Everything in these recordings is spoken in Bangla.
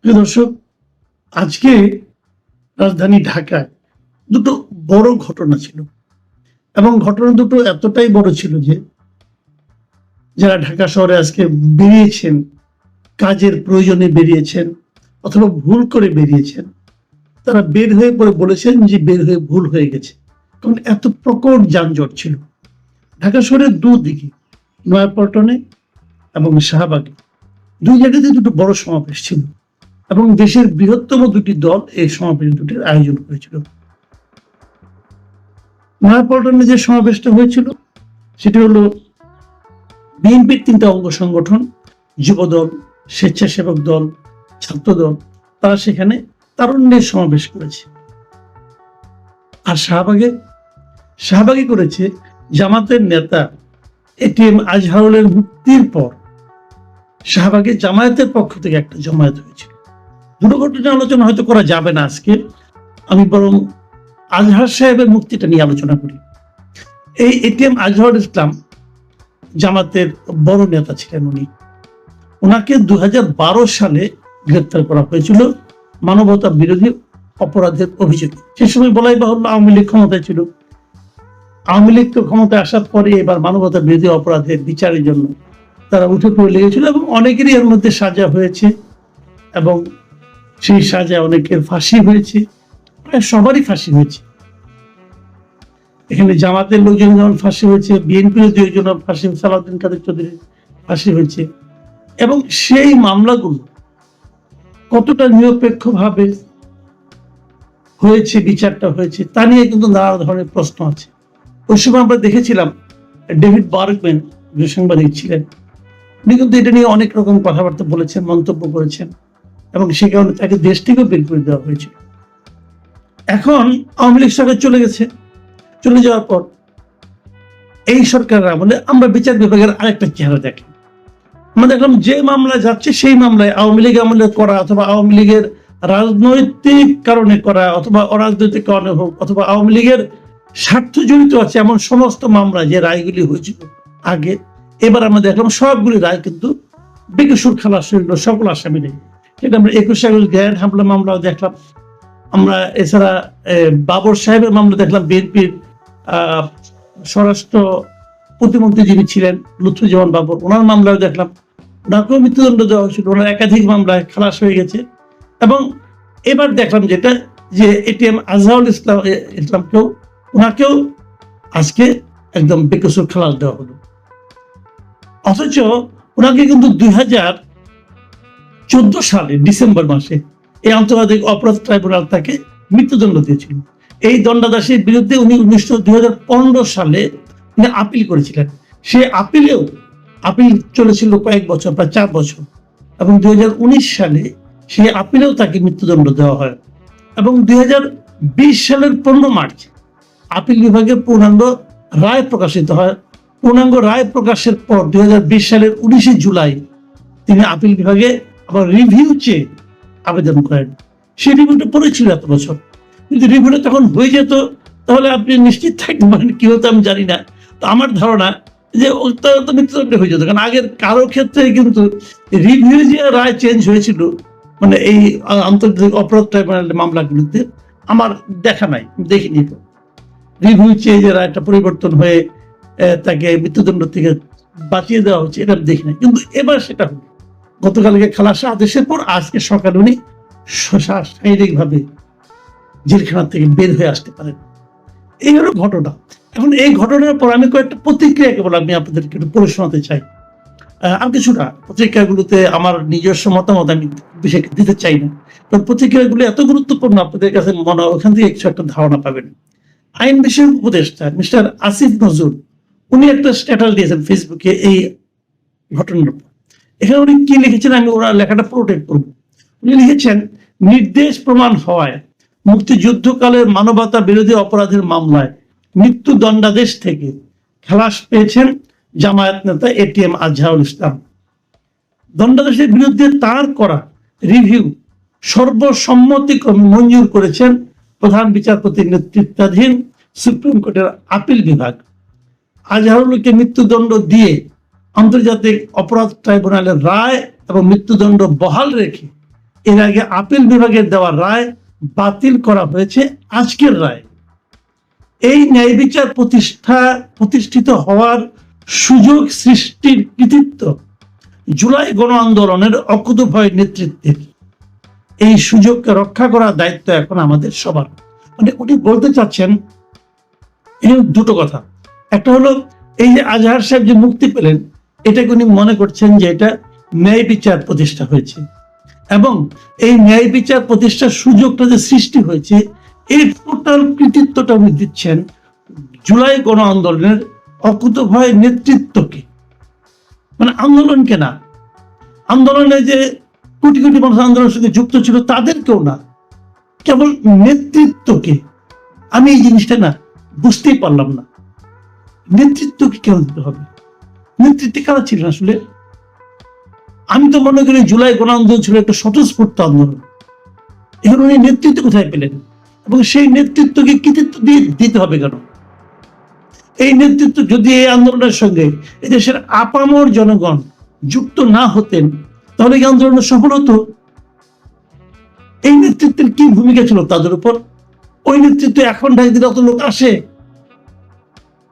প্রিয় দর্শক, আজকে রাজধানী ঢাকায় দুটো বড় ঘটনা ছিল। এবং ঘটনা দুটো এতটাই বড় ছিল যে, যারা ঢাকা শহরে আজকে বেরিয়েছেন, কাজের প্রয়োজনে বেরিয়েছেন, অথবা ভুল করে বেরিয়েছেন, তারা বের হয়ে পরে বলেছেন যে বের হয়ে ভুল হয়ে গেছে। কারণ এত প্রকট যানজট ছিল। ঢাকা শহরের দুদিকে, নয়াপল্টনে এবং শাহবাগে, দুই জায়গাতে দুটো বড় সমাবেশ ছিল। এবং দেশের বৃহত্তম দুটি দল এই সমাবেশ দুটির আয়োজন করেছিল। নয়াপল্টনে যে সমাবেশটা হয়েছিল, সেটি হলো বিএনপির তিনটা অঙ্গ সংগঠন, যুবদল, স্বেচ্ছাসেবক দল, ছাত্রদল, তারা সেখানে তারুণ্যের সমাবেশ করেছে। আর শাহবাগে শাহবাগে করেছে জামাতের নেতা এটিএম আজহারুলের মুক্তির পর। শাহবাগে জামায়াতের পক্ষ থেকে একটা জমায়েত হয়েছিল। দুটো ঘটনা আলোচনা হয়তো করা যাবে না আজকে। আমি বরং আজহার সাহেবের মুক্তিটা নিয়ে আলোচনা করি। এই এটিএম আজহার ইসলাম জামাতের বড় নেতা ছিলেন উনি। ওনাকে দু সালে গ্রেপ্তার করা হয়েছিল মানবতা বিরোধী অপরাধের অভিযোগে। সে সময় বলাই বাহুল্য আওয়ামী লীগ ক্ষমতায় ছিল। আওয়ামী লীগ তো ক্ষমতায় আসার পরে এবার মানবতা বিরোধী অপরাধের বিচারের জন্য তারা উঠে পড়ে লেগেছিল এবং অনেকেরই এর মধ্যে সাজা হয়েছে এবং সেই সাজা অনেকের ফাঁসি হয়েছে। প্রায় সবারই ফাঁসি হয়েছে। এখানে জামাতের লোকজন যেমন ফাঁসি হয়েছে বিএনপির দুইজন ফাঁসি, সালাউদ্দিন কাদের চৌধুরীর ফাঁসি হয়েছে। এবং সেই মামলাগুলো কতটা নিরপেক্ষভাবে হয়েছে, বিচারটা হয়েছে, তা নিয়ে কিন্তু নানা ধরনের প্রশ্ন আছে। ওই সময় আমরা দেখেছিলাম, ডেভিড বার্গম্যান যে সাংবাদিক ছিলেন উনি কিন্তু এটা নিয়ে অনেক রকম কথাবার্তা বলেছেন, মন্তব্য করেছেন। এবং সে কারণে তাকে দেশ থেকেও বের করে দেওয়া হয়েছিল এখন আওয়ামী লীগ সরকার চলে গেছে। চলে যাওয়ার পর এই সরকারের আমলে আমরা বিচার বিভাগের আরেকটা চেহারা দেখি। আমরা দেখলাম যে মামলা যাচ্ছে সেই মামলায় আওয়ামী লীগ আমলে করা অথবা আওয়ামী লীগের রাজনৈতিক কারণে করা অথবা অরাজনৈতিক কারণে হোক অথবা আওয়ামী লীগের স্বার্থ জড়িত আছে এমন সমস্ত মামলা যে রায়গুলি হয়েছিল আগে, এবার আমরা দেখলাম সবগুলি রায় কিন্তু বেকসুর খালাস সকল আসামি নেই। সেটা আমরা একুশে আগস্ট গ্র্যান্ড হামলা মামলাও দেখলাম। আমরা এছাড়া বাবর সাহেবের মামলা দেখলাম, বিএনপির স্বরাষ্ট্র প্রতিমন্ত্রী যিনি ছিলেন লুৎফুজ্জামান বাবর। ওনার মামলাও দেখলাম। ওনাকেও মৃত্যুদণ্ড দেওয়া হয়েছিল, ওনার একাধিক মামলায় খালাস হয়ে গেছে। এবং এবার দেখলাম যেটা, যে এটিএম আজহারুল ইসলাম ইসলামকেও, ওনাকেও আজকে একদম বেকসুর খালাস দেওয়া হলো। অথচ ওনাকে কিন্তু দুই হাজার চোদ্দ সালে ডিসেম্বর মাসে এই আন্তর্জাতিক অপরাধ ট্রাইব্যুনাল তাকে মৃত্যুদণ্ড দিয়েছিল। এই দণ্ডাদাসের বিরুদ্ধে উনি উনিশশো দুই সালে উনি আপিল করেছিলেন। সে আপিলেও আপিল চলেছিল কয়েক বছর, প্রায় চার বছর। এবং দুই হাজার উনিশ সালে সেই আপিলেও তাকে মৃত্যুদণ্ড দেওয়া হয়। এবং দুই হাজার বিশ সালের পনেরো মার্চ আপিল বিভাগের পূর্ণাঙ্গ রায় প্রকাশিত হয়। পূর্ণাঙ্গ রায় প্রকাশের পর দুই হাজার বিশ সালের উনিশে জুলাই তিনি আপিল বিভাগে আবার রিভিউ চেয়ে আবেদন করেন। সেই রিভিউটা পড়েছিল এত বছর। কিন্তু রিভিউটা তখন হয়ে যেত, তাহলে আপনি নিশ্চিত থাকতে পারেন কি হতো আমি জানি না। তো আমার ধারণা যে ওটা তো মৃত্যুদণ্ড হয়ে যেত, কারণ আগের কারও ক্ষেত্রে কিন্তু রিভিউ যে রায় চেঞ্জ হয়েছিল মানে এই আন্তর্জাতিক অপরাধ ট্রাইব্যুনালের মামলাগুলিতে, আমার দেখা নাই দেখিনি। রিভিউ চেয়ে যে রায়টা পরিবর্তন হয়ে তাকে মৃত্যুদণ্ড থেকে বাঁচিয়ে দেওয়া হচ্ছে, এটা আমি দেখি না কিন্তু এবার সেটা হলো। গতকালকে খালাসা আদেশের পর আজকে সকালে উনি শারীরিক ভাবে জেলখানা থেকে বের হয়ে আসতে পারেন। এই হলো ঘটনা। এখন এই ঘটনার পর আমি কয়েকটা প্রতিক্রিয়া কেবল আমি আপনাদেরকে একটু পড়ে শোনাতে চাই। আর কিছুটা। পত্রিকাগুলোতে আমার নিজস্ব মতামত আমি বিশেষ দিতে চাই না। কারণ পত্রিকাগুলো এত গুরুত্বপূর্ণ, আপনাদের কাছে মনে ওখান থেকে কিছু একটা ধারণা পাবেন। আইন বিষয়ক উপদেষ্টা মিস্টার আসিফ নজরুল, উনি একটা স্ট্যাটাস দিয়েছেন ফেসবুকে এই ঘটনার উপর। এখানে উনি কি লিখেছেন? আমি ওরা লেখাটা প্রোটেক্ট করব। উনি লিখেছেন, নির্দেশ প্রমাণ হওয়ায় মুক্তিযুদ্ধকালের মানবতা বিরোধী অপরাধের মামলায় মৃত্যু দণ্ডাদেশ থেকে খালাস পেয়েছেন জামায়াত নেতা এটিএম আজহারুল ইসলাম। দণ্ডাদেশের বিরুদ্ধে তার করা রিভিউ সর্বসম্মতিক্রমে মঞ্জুর করেছেন প্রধান বিচারপতির নেতৃত্বাধীন সুপ্রিম কোর্টের আপিল বিভাগ। আজহারুলকে মৃত্যুদণ্ড দিয়ে আন্তর্জাতিক অপরাধ ট্রাইব্যুনালের রায় এবং মৃত্যুদণ্ড বহাল রেখে এর আগে আপিল বিভাগের দেওয়া রায় বাতিল করা হয়েছে আজকের রায়। এই ন্যায় বিচার প্রতিষ্ঠা প্রতিষ্ঠিত হওয়ার সুযোগ সৃষ্টির কৃতিত্ব জুলাই গণ আন্দোলনের অকুতভয় নেতৃত্বের। এই সুযোগকে রক্ষা করার দায়িত্ব এখন আমাদের সবার। মানে উনি বলতে চাচ্ছেন দুটো কথা। একটা হলো, এই যে আজহার সাহেব যে মুক্তি পেলেন এটাকে উনি মনে করছেন যে এটা ন্যায় বিচার প্রতিষ্ঠা হয়েছে। এবং এই ন্যায় বিচার প্রতিষ্ঠার সুযোগটা যে সৃষ্টি হয়েছে, এই টোটাল কৃতিত্বটা উনি দিচ্ছেন জুলাই গণ আন্দোলনের অকুতভয় নেতৃত্বকে। মানে আন্দোলনকে না। আন্দোলনে যে কোটি কোটি মানুষ আন্দোলনের সঙ্গে যুক্ত ছিল তাদেরকেও না। কেবল নেতৃত্বকে। আমি এই জিনিসটা না, বুঝতেই পারলাম না। নেতৃত্বকে কেন দিতে হবে? নেতৃত্বে কারা ছিলেন আসলে? আমি তো মনে করি জুলাই গণ আন্দোলন ছিল একটা স্বতঃস্ফূর্ত আন্দোলন। এখন উনি নেতৃত্ব কোথায় পেলেন? এবং সেই নেতৃত্বকে কৃতিত্ব দিয়ে দিতে হবে কেন? এই নেতৃত্ব যদি এই আন্দোলনের সঙ্গে এদেশের আপামর জনগণ যুক্ত না হতেন, তাহলে এই আন্দোলনের সফল হতো। এই নেতৃত্বের কি ভূমিকা ছিল তাদের উপর? ওই নেতৃত্ব এখন ঢাক দিলে অত লোক আসে?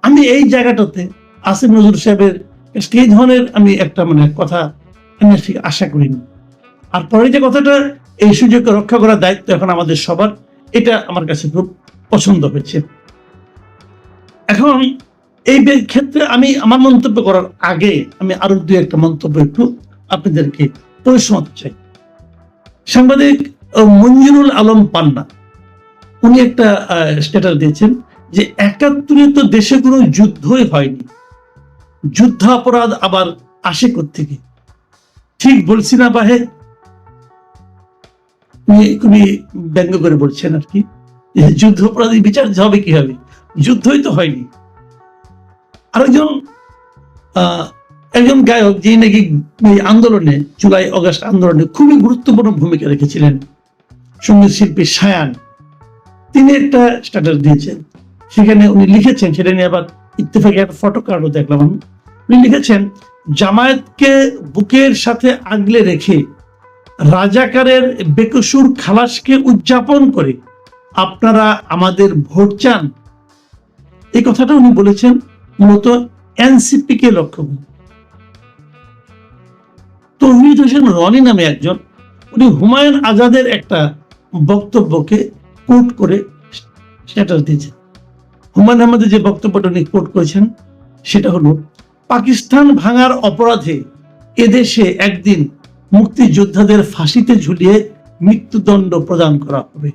আমি এই জায়গাটাতে আসিফ নজরুল সাহেবের এই ধরনের আমি একটা মানে কথা আমি ঠিক আশা করিনি। আর পরে যে কথাটা, এই সুযোগকে রক্ষা করার দায়িত্ব এখন আমাদের সবার, এটা আমার কাছে খুব পছন্দ হয়েছে। এখন এই ক্ষেত্রে আমি আমার মন্তব্য করার আগে আমি আরও দু একটা মন্তব্য একটু আপনাদেরকে শোনাতে চাই। সাংবাদিক মঞ্জুরুল আলম পান্না, উনি একটা স্ট্যাটাস দিয়েছেন যে একাত্তরে তো দেশে কোনো যুদ্ধই হয়নি। যুদ্ধ অপরাধ আবার আসে থেকে ঠিক বলছি না বাহে? খুবই ব্যঙ্গ করে বলছেন আর কি। যুদ্ধ অপরাধী বিচার হবে কি হবে যুদ্ধই তো হয়নি। আরেকজন একজন গায়ক যিনি নাকি এই আন্দোলনে, জুলাই অগাস্ট আন্দোলনে খুবই গুরুত্বপূর্ণ ভূমিকা রেখেছিলেন, সংগীত শিল্পী সায়ান। তিনি একটা স্ট্যাটাস দিয়েছেন। সেখানে উনি লিখেছেন, সেটা নিয়ে আবার ইত্তেফাকে একটা ফটো কার্ডও দেখলাম আমি। উনি লিখেছেন, জামায়াতকে বুকের সাথে আগলে রেখে রাজাকারের বেকসুর খালাসকে উদযাপন করে আপনারা আমাদের ভোট চান। এই কথাটা উনি বলেছেন মূলত এনসিপি কে লক্ষ্য করে। তৌহিদ হোসেন রনি নামে একজন। উনি হুমায়ুন আজাদের একটা বক্তব্যকে কোট করে স্ট্যাটাস দিয়েছেন। হুমায়ুন আহমেদের যে বক্তব্যটা উনি কোট করেছেন, সেটা হলো, পাকিস্তান ভাঙার অপরাধে এদেশে একদিন মুক্তিযোদ্ধাদের ফাঁসিতে ঝুলিয়ে মৃত্যুদণ্ড প্রদান করা হবে।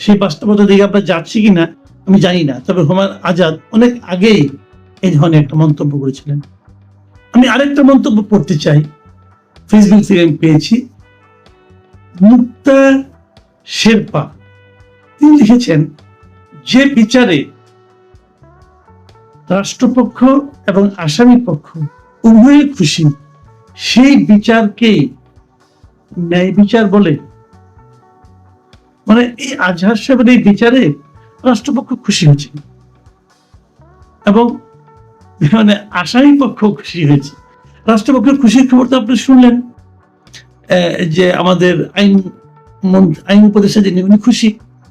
সেই বাস্তবতা দিকে আমরা যাচ্ছি কিনা, আমি জানি না, তবে হুমায়ুন আজাদ অনেক আগেই এই ধরনের একটা মন্তব্য করেছিলেন। আমি আরেকটা মন্তব্য পড়তে চাই, ফেসবুক থেকে আমি পেয়েছি। মুক্তা শেরপা, তিনি লিখেছেন যে বিচারে রাষ্ট্রপক্ষ এবং আসামি পক্ষ উভয়ই খুশি, সেই বিচারকে ন্যায় বিচার বলে। মানে এই আজহার সাহেবের এই বিচারে রাষ্ট্রপক্ষ খুশি হয়েছে। এবং মানে আসামি পক্ষ খুশি হয়েছে। রাষ্ট্রপক্ষের খুশির খবর তো আপনি শুনলেন যে আমাদের আইন আইন উপদেষ্টা যিনি, উনি খুশি।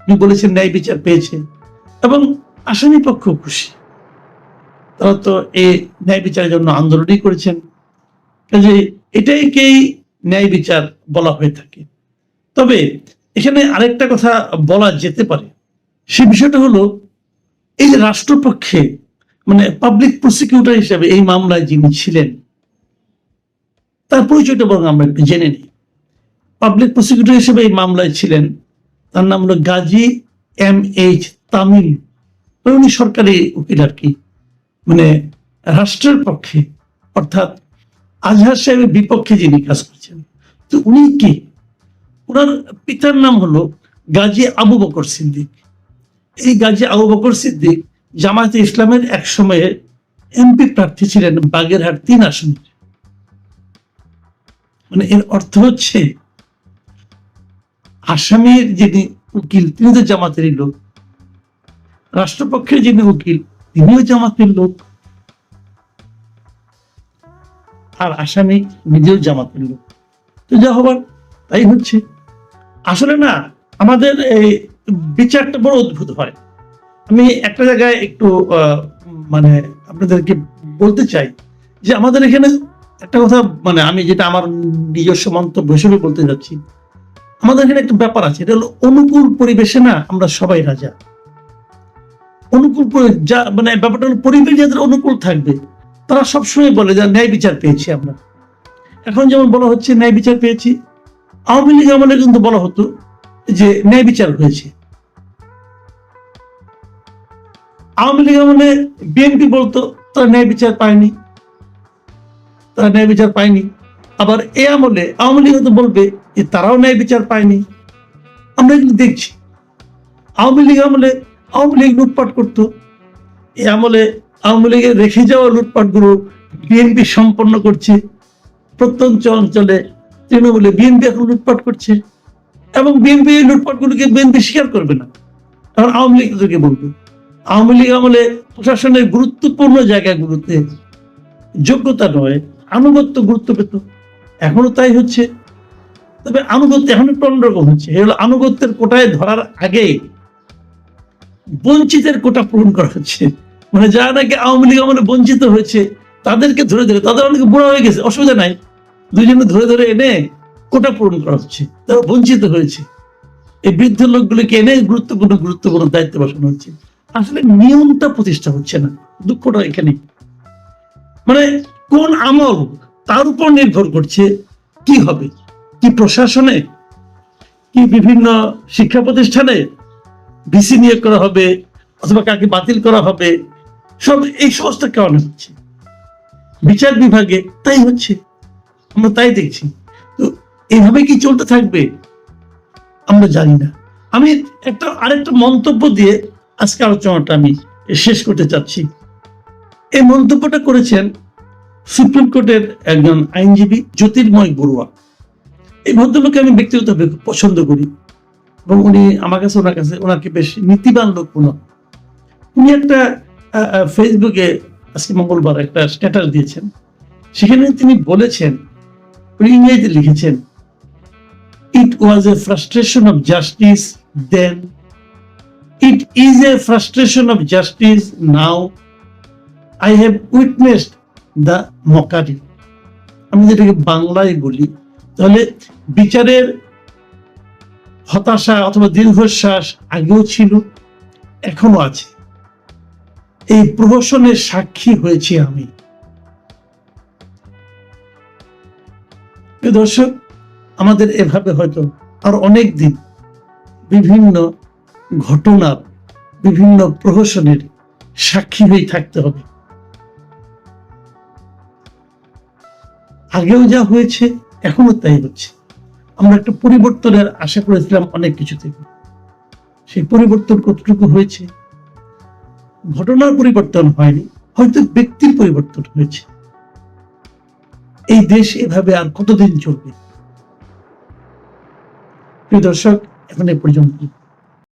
উনি বলেছেন, ন্যায় বিচার পেয়েছে। এবং আসামি পক্ষ খুশি। তারা তো এই ন্যায় বিচারের জন্য আন্দোলনই করেছেন। কাজে এটাইকেই ন্যায় বিচার বলা হয়ে থাকে। তবে এখানে আরেকটা কথা বলা যেতে পারে। সে বিষয়টা হলো, এই যে রাষ্ট্রপক্ষে মানে পাবলিক প্রসিকিউটর হিসেবে এই মামলায় যিনি ছিলেন, তার পরিচয়টা বরং আমরা একটু জেনে নিই। পাবলিক প্রসিকিউটর হিসেবে এই মামলায় ছিলেন, তার নাম হলো গাজী এম এইচ তামিল উনি সরকারি উকিল আর কি মানে রাষ্ট্রের পক্ষে, অর্থাৎ আজহার সাহেবের বিপক্ষে যিনি কাজ করছেন, তো উনি কি? ওনার পিতার নাম হলো গাজী আবু বকর সিদ্দিক। এই গাজী আবু বকর সিদ্দিক জামায়াতে ইসলামের এক সময়ে এমপি প্রার্থী ছিলেন বাগেরহাট তিন আসনের মানে এর অর্থ হচ্ছে, আসামের যিনি উকিল, তিনি তো জামাতেরই লোক রাষ্ট্রপক্ষের যিনি উকিল, তিনিও জামাতের লোক। আর আসামি নিজেও জামাতের লোক। তো যা হবার, তাই হচ্ছে। আসলে না, আমাদের এই বিচারটা বড় অদ্ভুত হয়। আমি একটা জায়গায় একটু মানে আপনাদেরকে বলতে চাই যে আমাদের এখানে একটা কথা মানে আমি যেটা আমার নিজস্ব মন্তব্য হিসেবে বলতে যাচ্ছি, আমাদের এখানে একটা ব্যাপার আছে, এটা হলো অনুকূল পরিবেশে না আমরা সবাই রাজা। অনুকূল যা মানে ব্যাপারটা পরিবেশ যাদের অনুকূল থাকবে, তারা সবসময় বলে যে ন্যায় বিচার পেয়েছি আমরা। এখন যেমন বলা হচ্ছে ন্যায় বিচার পেয়েছি, আওয়ামী লীগ আমলে কিন্তু বলা হতো যে ন্যায় বিচার হয়েছে। আওয়ামী লীগ আমলে বিএনপি বলতো, তারা ন্যায় বিচার পায়নি, তারা ন্যায় বিচার পায়নি। আবার এ আমলে আওয়ামী লীগ হয়তো বলবে যে তারাও ন্যায় বিচার পায়নি। আমরা এগুলো দেখছি, আওয়ামী লীগ আমলে আওয়ামী লীগ লুটপাট করতো। এ আমলে আওয়ামী লীগের রেখে যাওয়া লুটপাটগুলো বিএনপি সম্পন্ন করছে। প্রত্যন্ত অঞ্চলে তৃণমূলে বিএনপি এখন লুটপাট করছে। এবং বিএনপি এই লুটপাটগুলোকে বিএনপি স্বীকার করবে না। এখন আওয়ামী লীগ তাদেরকে বলবে। আওয়ামী লীগ আমলে প্রশাসনের গুরুত্বপূর্ণ জায়গাগুলোতে যোগ্যতা নয়, আনুগত্য গুরুত্ব পেত। এখনও তাই হচ্ছে। তবে আনুগত্য এখন একটু অন্যরকম হচ্ছে। এ হলো আনুগত্যের কোটায় ধরার আগে বঞ্চিতের কোটা পূরণ করা হচ্ছে। মানে যারা নাকি আওয়ামী লীগ আমলে বঞ্চিত হয়েছে, তাদেরকে ধরে ধরে, তাদের অনেকে বুড়া হয়ে গেছে, অসুবিধা নাই। দুজনে ধরে ধরে এনে কোটা পূরণ করা হচ্ছে, তারা বঞ্চিত হয়েছে। এই বৃদ্ধ লোকগুলোকে এনে গুরুত্বপূর্ণ গুরুত্বপূর্ণ দায়িত্ব বসানো হচ্ছে। আসলে নিয়মটা প্রতিষ্ঠা হচ্ছে না, দুঃখটা এখানে। মানে কোন আমল তার উপর নির্ভর করছে, কি হবে? কি প্রশাসনে? কি বিভিন্ন শিক্ষা প্রতিষ্ঠানে? ভিসি নিয়োগ করা হবে, অথবা কাকে বাতিল করা হবে, সব এই সমস্ত কারণে হচ্ছে। বিচার বিভাগে তাই হচ্ছে, আমরা তাই দেখছি। তো এইভাবে কি চলতে থাকবে, আমরা জানি না। আমি একটা, আরেকটা মন্তব্য দিয়ে আজকে আলোচনাটা আমি শেষ করতে চাচ্ছি। এই মন্তব্যটা করেছেন সুপ্রিম কোর্টের একজন আইনজীবী জ্যোতির্ময় বড়ুয়া। এই ভদ্রলোককে আমি ব্যক্তিগতভাবে পছন্দ করি। এবং উনি আমার কাছে, ওনার কাছে ওনাকে বেশ নীতিবান লোক উনি একটা ফেসবুকে আজকে মঙ্গলবার একটা স্ট্যাটাস দিয়েছেন। সেখানে তিনি বলেছেন, উনি ইংরেজিতে লিখেছেন it was a frustration of justice then it is a frustration of justice now I have witnessed the mockery আমি যেটাকে বাংলায় বলি, তাহলে বিচারের হতাশা অথবা দীর্ঘশ্বাস আগেও ছিল, এখনও আছে। এই প্রহসনের সাক্ষী হয়েছি আমি। দর্শক, আমাদের এভাবে হয়তো আর অনেক দিন বিভিন্ন ঘটনার বিভিন্ন প্রহসনের সাক্ষী হয়ে থাকতে হবে। আগেও যা হয়েছে, এখনও তাই হচ্ছে। আমরা একটা পরিবর্তনের আশা করেছিলাম অনেক কিছু থেকে। সেই পরিবর্তন কতটুকু হয়েছে? ঘটনার পরিবর্তন হয়নি, হয়তো ব্যক্তির পরিবর্তন হয়েছে। এই দেশ এভাবে আর কতদিন চলবে? প্রিয় দর্শক, এখন এ পর্যন্ত।